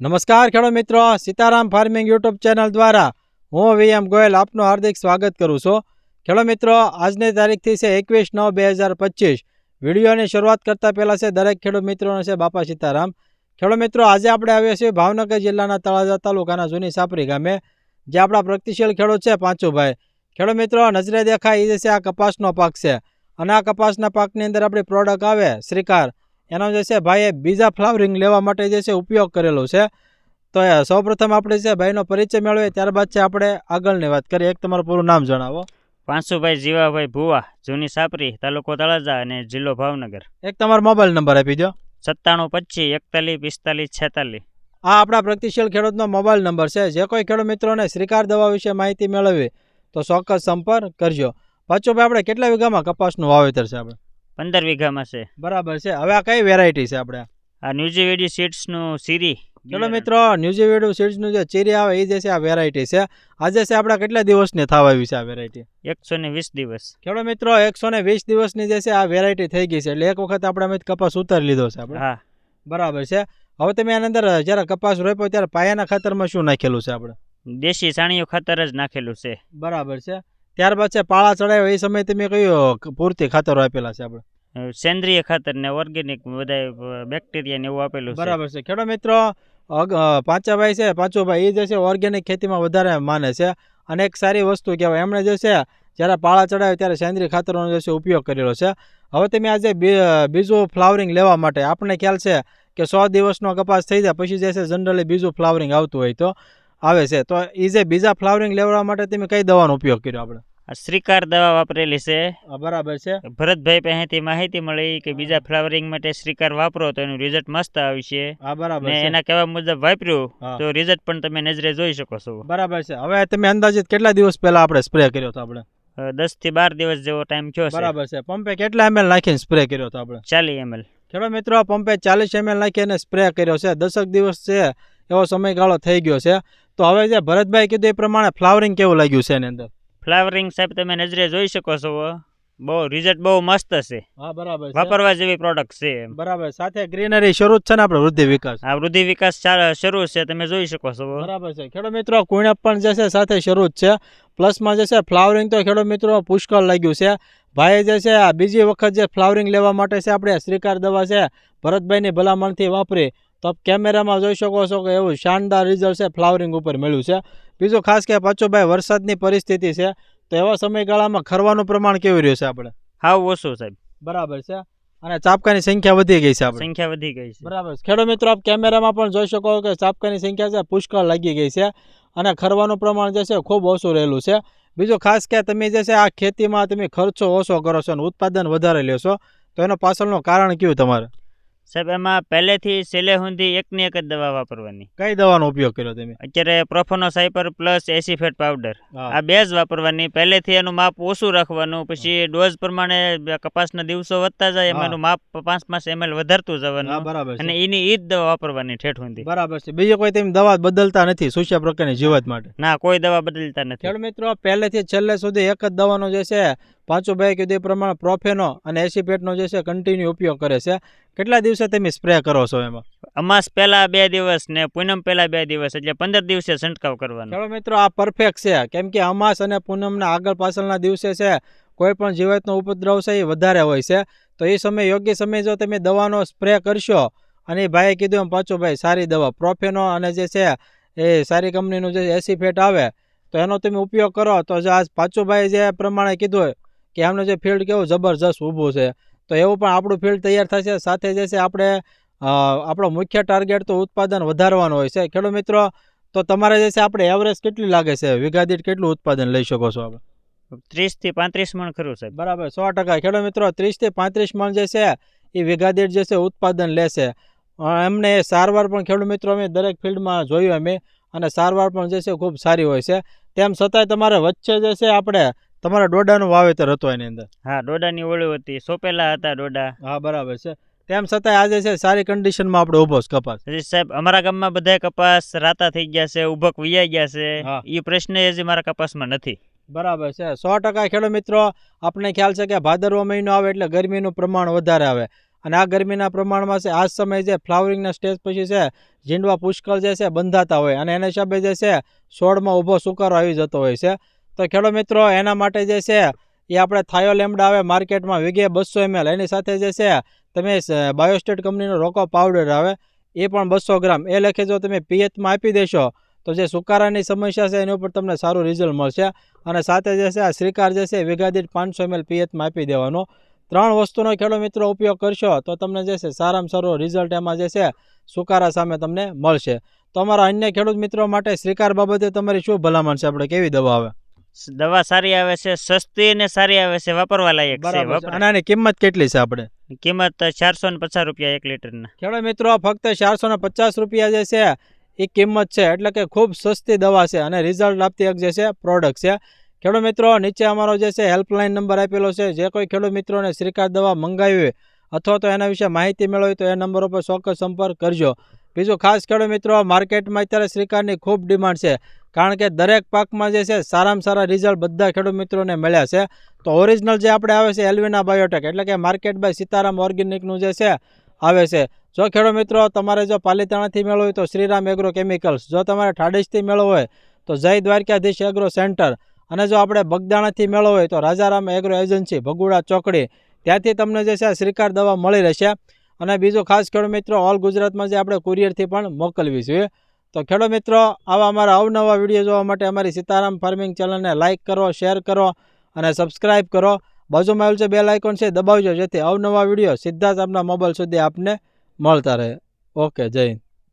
નમસ્કાર ખેડૂત મિત્રો, સીતારામ ફાર્મિંગ યુટ્યુબ ચેનલ દ્વારા હું વીએમ ગોયલ આપનું હાર્દિક સ્વાગત કરું છું. ખેડૂત મિત્રો, આજની તારીખથી છે એકવીસ નવ બે હજાર પચીસ. વિડીયોની શરૂઆત કરતાં પહેલાં છે દરેક ખેડૂત મિત્રોને છે બાપા સીતારામ. ખેડૂત મિત્રો, આજે આપણે આવ્યા છીએ ભાવનગર જિલ્લાના તળાજા તાલુકાના જૂની સાપરી ગામે, જે આપણા પ્રગતિશીલ ખેડૂત છે પાંચુભાઈ. ખેડૂત મિત્રો, નજરે દેખાય એ છે આ કપાસનો પાક છે. અને આ કપાસના પાકની અંદર આપણી પ્રોડક્ટ આવે, શ્રીકાર. એનો જે છે ભાઈએ બીજા ફ્લાવરિંગ લેવા માટે જે છે ઉપયોગ કરેલો છે. તો એ સૌપ્રથમ આપણે છે ભાઈનો પરિચય મેળવીએ ત્યારબાદ છે આપણે આગળની વાત કરીએ. એક તમારું પૂરું નામ જણાવો. પાંચસુભાઈ જીવાભાઈ ભુવા જૂની સાપરી તાલુકો તળાજા અને જિલ્લો ભાવનગર. એક તમારો મોબાઈલ નંબર આપી દો સત્તાણું પચીસ એકતાલીસ પિસ્તાલીસ છેતાલીસ. આ આપણા પ્રગતિશીલ ખેડૂતનો મોબાઈલ નંબર છે. જે કોઈ ખેડૂત મિત્રોને શ્રીકાર દવા વિશે માહિતી મેળવવી તો ચોક્કસ સંપર્ક કરજો. પાછું ભાઈ આપણે કેટલા વીઘામાં કપાસનું વાવેતર છે આપણે? પંદર વીઘામાં છે. બરાબર છે. હવે આ કઈ વેરાયટી છે આપણે? આ ન્યુઝીવેડી સીડ્સનું સીરી. ચલો મિત્રો ન્યુઝીવેડુ સીડ્સનું જે ચીરી આવે એ જે છે આ વેરાયટી છે. આજે છે આપણા કેટલા દિવસની થવા આવી છે આ વેરાયટી એકસો ને વીસ દિવસ. ખેડો મિત્રો એકસો ને વીસ દિવસની જે છે આ વેરાયટી થઈ ગઈ છે. એટલે એક વખત આપણે કપાસ ઉતારી લીધો છે આપણે. હા. બરાબર છે. હવે તમે આની અંદર જ્યારે કપાસ રોપ્યો ત્યારે પાયાના ખાતરમાં શું નાખેલું છે આપણે? દેશી સાણીયું ખાતર જ નાખેલું છે. બરાબર છે. ત્યારબાદ છે પાળા ચડાવ્યો એ સમયે તમે કયું પૂરતી ખાતરો આપેલા છે આપણે? સેન્દ્રિય ખાતર ને ઓર્ગેનિક બધા બેક્ટેરિયા ને એવું આપેલું બરાબર છે. ખેડૂત મિત્રો ભાઈ પાંચાભાઈ છે પાંચુભાઈ એ જે છે ઓર્ગેનિક ખેતીમાં વધારે માને છે અને એક સારી વસ્તુ કહેવાય. એમણે જે છે જ્યારે પાળા ચડાવે ત્યારે સેન્દ્રિય ખાતરોનો જે છે ઉપયોગ કરેલો છે. હવે તમે આજે બીજું ફ્લાવરિંગ લેવા માટે આપણને ખ્યાલ છે કે સો દિવસનો કપાસ થઈ જાય પછી જે છે જનરલી બીજું ફ્લાવરિંગ આવતું હોય તો આવે છે. તો એ જે બીજા ફ્લાવરિંગ લેવા માટે તમે કઈ દવાનો ઉપયોગ કર્યો આપણે? શ્રીકાર દવા વાપરેલી છે. બરાબર છે. ભરતભાઈ પાસેથી માહિતી મળી કે બીજા ફ્લાવરિંગ માટે શ્રીકાર વાપરો તો એનું રિઝલ્ટ મસ્ત આવશે આ બરાબર છે. એના કહેવા મુજબ વાપર્યું તો રિઝલ્ટ પણ તમે નજરે જોઈ શકો છો. બરાબર છે. હવે તમે અંદાજિત કેટલા દિવસ પહેલા આપણે સ્પ્રે કર્યો હતો આપણે? દસથી બાર દિવસ જેવો ટાઈમ થયો બરાબર છે. પંપે કેટલા એમએલ નાખીને સ્પ્રે કર્યો હતો આપણે? ચાલી એમએલ ખેડૂત મિત્રો પંપે ચાલીસ એમએલ નાખીને સ્પ્રે કર્યો છે. દસક દિવસ છે એવો સમયગાળો થઈ ગયો છે. તો હવે જે ભરતભાઈ કીધું એ પ્રમાણે ફ્લાવરિંગ કેવું લાગ્યું છે એની અંદર? ફ્લાવરિંગ સાહેબ તમે નજરે જોઈ શકો છો. બહુ રિઝલ્ટ બહુ મસ્ત છે. હા બરાબર વાપરવા જેવી પ્રોડક્ટ છે બરાબર. સાથે ગ્રીનરી શરૂ જ છે ને આપણે વૃદ્ધિ વિકાસ. આ વૃદ્ધિ વિકાસ શરૂ છે તમે જોઈ શકો છો. બરાબર છે. ખેડૂત મિત્રો કુણપ પણ જે છે સાથે શરૂ જ છે. પ્લસમાં જે છે ફ્લાવરિંગ તો ખેડૂત મિત્રો પુષ્કળ લાગ્યું છે. ભાઈ જે છે આ બીજી વખત જે ફ્લાવરિંગ લેવા માટે છે આપણે શ્રીકાર દવા છે ભરતભાઈની ભલામણથી વાપરી. તો આપ કેમેરામાં જોઈ શકો છો કે એવું શાનદાર રિઝલ્ટ છે ફ્લાવરિંગ ઉપર મળ્યું છે. બીજું ખાસ કે પાછું વરસાદની પરિસ્થિતિ છે તો એવા સમયગાળામાં ખરવાનું પ્રમાણ કેવું રહ્યું છે આપણે? હાવ ઓછું સાહેબ. બરાબર છે. અને ચાપકાની સંખ્યા વધી ગઈ છે આપણે. સંખ્યા વધી ગઈ છે. બરાબર ખેડો ખેડૂત મિત્રો આપ કેમેરામાં પણ જોઈ શકો કે ચાપકાની સંખ્યા છે પુષ્કળ લાગી ગઈ છે અને ખરવાનું પ્રમાણ જે છે ખૂબ ઓછું રહેલું છે. બીજું ખાસ કે તમે જે છે આ ખેતીમાં તમે ખર્ચો ઓછો કરો છો અને ઉત્પાદન વધારે લેશો તો એનો પાછળનું કારણ કયું તમારે? સાહેબ એમાં પહેલેથી સેલે સુધી એકની એક જ દવા વાપરવાની. કઈ દવાનો ઉપયોગ કર્યો તમે? અત્યારે પ્રોફોનો સાયપર પ્લસ એસીફેટ પાવડર. આ બે જ વાપરવાની. પહેલેથી એનું માપ ઓછું રાખવાનું પછી ડોઝ પ્રમાણે કપાસના દિવસો વધતા જાય એમાં એનું માપ પાંચ પાંચ એમએલ વધારતું જવાનું. બરાબર અને એની ઈ જ દવા વાપરવાની ઠેઠ સુધી બરાબર છે. બીજી કોઈ તેમ દવા બદલતા નથી સુસ્યા પ્રકારની જીવત માટે? ના કોઈ દવા બદલતા નથી. મિત્રો પહેલેથી છેલ્લે સુધી એક જ દવાનો જે છે ભાઈ કીધું એ પ્રમાણે પ્રોફેનો અને એસીપેટનો જે છે કન્ટિન્યુ ઉપયોગ કરે છે. કેટલા દિવસે તમે સ્પ્રે કરો છો એમાં? અમાસ પહેલાં બે દિવસ ને પૂનમ પહેલાં બે દિવસ એટલે પંદર દિવસે છંટકાવ કરવાનો. ચાલો મિત્રો આ પરફેક્ટ છે. કેમ કે અમાસ અને પૂનમના આગળ પાછળના દિવસે છે કોઈ પણ જીવાતનો ઉપદ્રવ છે એ વધારે હોય છે. તો એ સમય યોગ્ય સમય જો તમે દવાનો સ્પ્રે કરશો અને એ ભાઈએ કીધું એમ પાછું ભાઈ સારી દવા પ્રોફેનો અને જે છે એ સારી કંપનીનું જે એસીફેટ આવે તો એનો તમે ઉપયોગ કરો. તો જે આજ ભાઈ જે પ્રમાણે કીધું હોય કે આમનું જે ફિલ્ડ કેવું જબરજસ્ત ઊભું છે. તો એવું પણ આપણું ફિલ્ડ તૈયાર થશે સાથે જે છે આપણે આપણો મુખ્ય ટાર્ગેટ તો ઉત્પાદન વધારવાનો હોય છે. ખેડૂત મિત્રો તો તમારે જે છે આપણે એવરેજ કેટલી લાગે છે? વીઘા દીઠ કેટલું ઉત્પાદન લઈ શકો છો આપણે? ત્રીસથી પાંત્રીસ મણ ખરું સાહેબ. બરાબર સો ટકા. ખેડૂત મિત્રો ત્રીસથી પાંત્રીસ મણ જે છે એ વીઘા દીઠ જે છે ઉત્પાદન લેશે. એમને સારવાર પણ ખેડૂત મિત્રો અમે દરેક ફિલ્ડમાં જોયું અમે અને સારવાર પણ જે છે ખૂબ સારી હોય છે. તેમ છતાંય તમારે વચ્ચે જે છે આપણે તમારા ડોડાનું વાવેતર હતું એની અંદર? હા ડોડાની ઓળી હતી. સોપેલા હતા ડોડા. હા બરાબર છે. તેમ છતાંય આજે છે સારી કન્ડિશનમાં આપણે ઊભો છે કપાસ. સાહેબ અમારા ગામમાં બધા કપાસ રાતા થઈ ગયા છે ઉભક વિયાઈ ગયા છે. એ પ્રશ્ન હજી મારા કપાસમાં નથી. બરાબર છે. સો ટકા ખેડૂત મિત્રો આપણે ખ્યાલ છે કે ભાદરવો મહિનો આવે એટલે ગરમીનું પ્રમાણ વધારે આવે. અને આ ગરમીના પ્રમાણમાં છે આ સમય જે ફ્લાવરિંગના સ્ટેજ પછી છે ઝીંડવા પુષ્કળ જે છે બંધાતા હોય. અને એના હિસાબે જે છે છોડમાં ઊભો સુકારો આવી જતો હોય છે. તો ખેડૂત મિત્રો, એના માટે જે છે, એ આપણે થાયો લેમડા આવે માર્કેટમાં વીઘે બસો એમએલ એની સાથે જે છે, તમે બાયોસ્ટેટ કંપનીનો રોકો પાવડર આવે, એ પણ બસો ગ્રામ. એ લખે જો તમે પીએચમાં આપી દેશો, તો જે સુકારાની સમસ્યા છે, એની ઉપર તમને સારું રિઝલ્ટ મળશે. અને સાથે જે છે, આ શ્રીકાર જે છે વીઘા દીઠ પાંચસો એમએલ પીએચમાં આપી દેવાનો. ત્રણ વસ્તુનો ખેડૂત મિત્રો ઉપયોગ કરશો, તો તમને જે છે, સારામાં સારું રિઝલ્ટ એમાં જે છે, સુકારા સામે તમને મળશે. તો અમારા અન્ય ખેડૂત મિત્રો માટે શ્રીકાર બાબતે તમારી શું ભલામણ છે? આપણે કેવી દવા આવે? દવા સારી આવે છે સસ્તી ને સારી આવે છે વાપરવા લાયક છે અને આની કિંમત કેટલી છે આપણે? કિંમત ચારસો ને પચાસ રૂપિયા એક લીટરના. ખેડૂત મિત્રો ફક્ત ચારસો ને પચાસ રૂપિયા જે છે એ કિંમત છે. એટલે કે ખૂબ સસ્તી દવા છે અને રિઝલ્ટ આપતી એક જે છે પ્રોડક્ટ છે. ખેડૂત મિત્રો નીચે અમારો જે છે હેલ્પલાઇન નંબર આપેલો છે. જે કોઈ ખેડૂત મિત્રોને શ્રીકાર દવા મંગાવી હોય અથવા તો એના વિશે માહિતી મેળવી તો એ નંબર ઉપર ચોક્કસ સંપર્ક કરજો. બીજું ખાસ ખેડૂત મિત્રો માર્કેટમાં અત્યારે શ્રીકારની ખૂબ ડિમાન્ડ છે. કારણ કે દરેક પાકમાં જે છે, સારામાં સારા રિઝલ્ટ બધા ખેડૂત મિત્રોને મળ્યા છે. તો ઓરિજિનલ જે આપણે આવે છે એલવીના બાયોટેક એટલે કે માર્કેટ બાય સીતારામ ઓર્ગેનિકનું જે છે, આવે છે. જો ખેડૂત મિત્રો, તમારે જો પાલીતાણાથી મેળવો હોય તો શ્રીરામ એગ્રો કેમિકલ્સ જો તમારે ઠાડેશથી મેળવો હોય તો જય દ્વારકાધીશ એગ્રો સેન્ટર અને જો આપણે બગદાણાથી મેળવો હોય તો રાજારામ એગ્રો એજન્સી ભગુડા ચોકડી. ત્યાંથી તમને જે છે, શ્રીકાર દવા મળી રહેશે. અને બીજો ખાસ ખેડૂત મિત્રો ઓલ ગુજરાતમાં જે આપણે કુરિયરથી પણ મોકલવી જોઈએ તો ખેડૂત મિત્રો, આવા અમારા અવનવા વીડિયો જોવા માટે અમારી સીતારામ ફાર્મિંગ ચેનલને લાઇક કરો, શેર કરો અને સબસ્ક્રાઇબ કરો. બાજુમાં આવેલું છે બેલ આઇકોન છે દબાવજો જેથી અવનવા વીડિયો સીધા જ આપના મોબાઈલ સુધી આપને મળતા રહે. ઓકે, જય